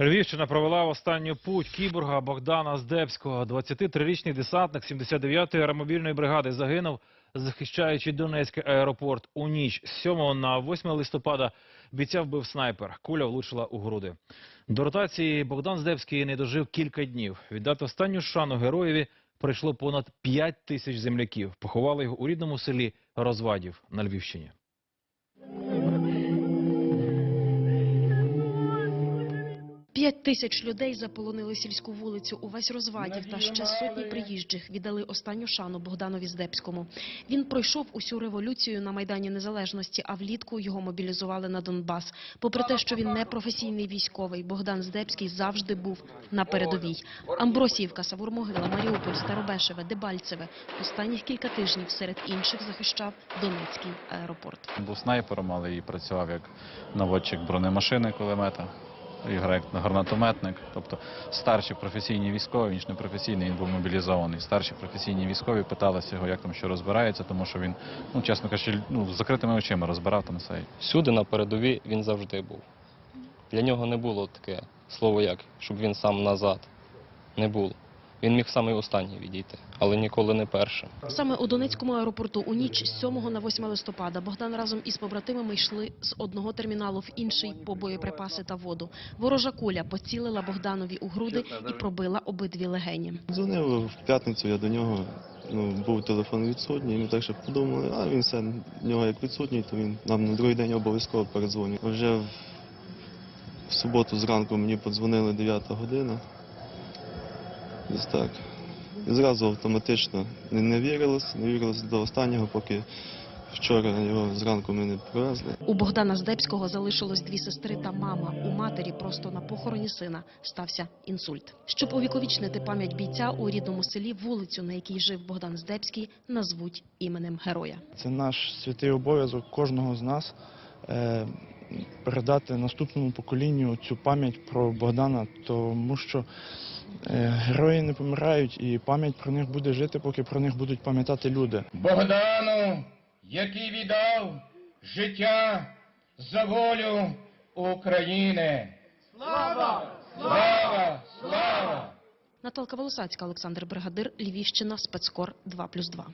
Львівщина провела останню путь кіборга Богдана Здебського. 23-річний десантник 79-ї аеромобільної бригади загинув, захищаючи Донецький аеропорт. У ніч з 7 на 8 листопада бійця вбив снайпер. Куля влучила у груди. До ротації Богдан Здебський не дожив кілька днів. Віддати останню шану героєві прийшло понад 5 тисяч земляків. Поховали його у рідному селі Розвадів на Львівщині. П'ять тисяч людей заполонили сільську вулицю. Увесь розвадів та ще сотні приїжджих віддали останню шану Богданові Здебському. Він пройшов усю революцію на майдані Незалежності, а влітку його мобілізували на Донбас. Попри те, що він не професійний військовий, Богдан Здебський завжди був на передовій. Амбросіївка, Савурмогила, Маріуполь, Старобешеве, Дебальцеве. Останніх кілька тижнів серед інших захищав Донецький аеропорт. Він був снайпером, але і працював як наводчик бронемашини кулемета, і гранатометник. Тобто старші професійні військові, він ж не професійний, він був мобілізований. Старші професійні військові питалися його, як там що розбирається, тому що він, ну чесно кажучи, ну, з закритими очима розбирав там все. Всюди на передовій він завжди був. Для нього не було таке слово як, щоб він сам назад. Не було. Він міг саме останній відійти, але ніколи не першим. Саме у Донецькому аеропорту у ніч з 7 на 8 листопада Богдан разом із побратимами йшли з одного терміналу в інший по боєприпаси та воду. Ворожа куля поцілила Богданові у груди і пробила обидві легені. Дзвонив в п'ятницю, я до нього. Ну, був телефон відсутній, ми так ще подумали, а він все, в нього як відсутній, то він нам на другий день обов'язково передзвонив. Вже в, в суботу зранку мені подзвонили 9 година. Десь так. І зразу автоматично не, не вірилось, не вірилось до останнього, поки вчора його зранку ми не привезли. У Богдана Здебського залишилось дві сестри та мама. У матері просто на похороні сина стався інсульт. Щоб увіковічнити пам'ять бійця у рідному селі, вулицю, на якій жив Богдан Здебський, назвуть іменем героя. Це наш святий обов'язок кожного з нас е, передати наступному поколінню цю пам'ять про Богдана, тому що е, герої не помирають, і пам'ять про них буде жити, поки про них будуть пам'ятати люди. Богдану, який віддав життя за волю України. Слава! Слава! Слава! Наталка Волосацька, Олександр Бригадир, Львівщина, спецкор 2+,2.